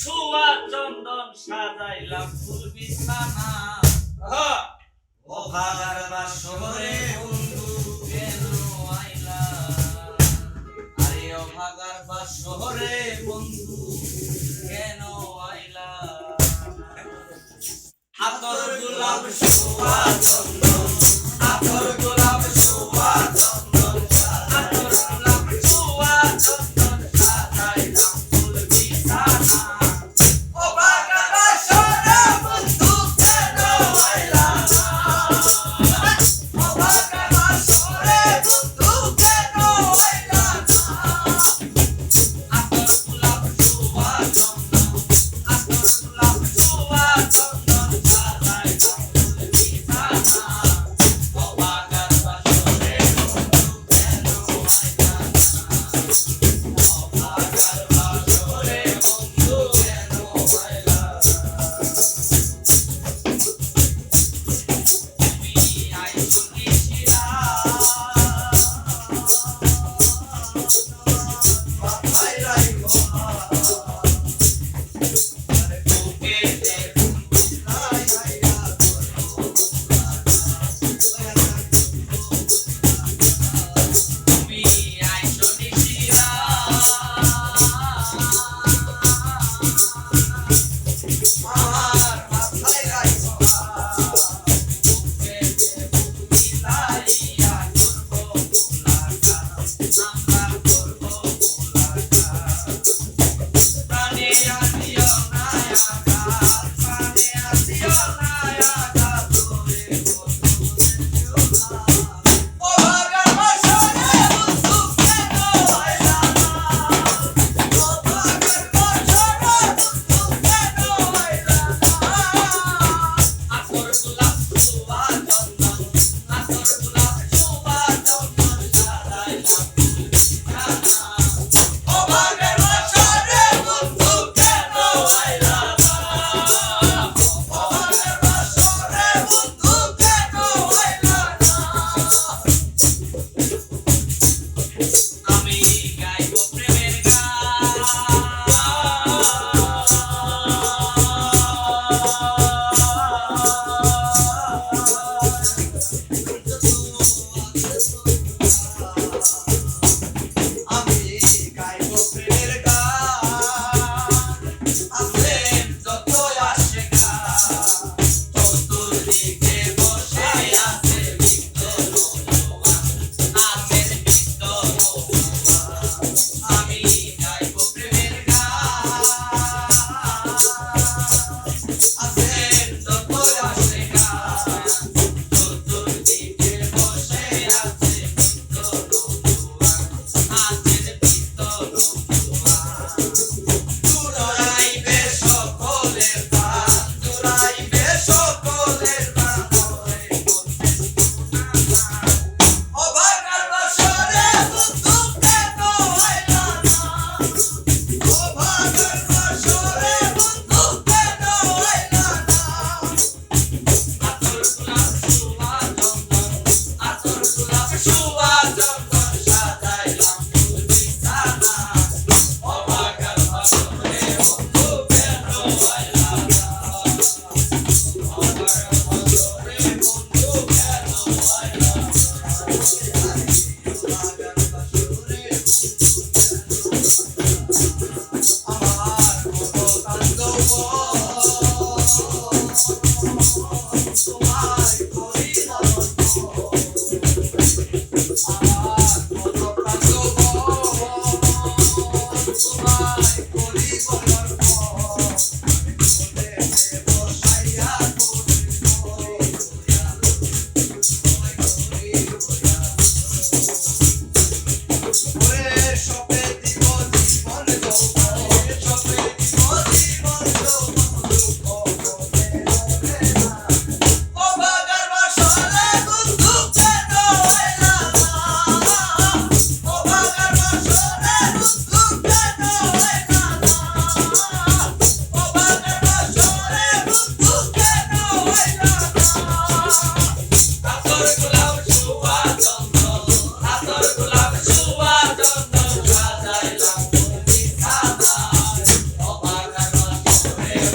শোয়া চন্দন সাজাইলাম ফুল বিছানা। ও বাজার বা শহরে বন্ধু কেন আইলা? আরে ও বাজার বা শহরে বন্ধু কেন আইলা? আতর গুলাব চন্দন। Yeah. me.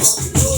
Oh, oh.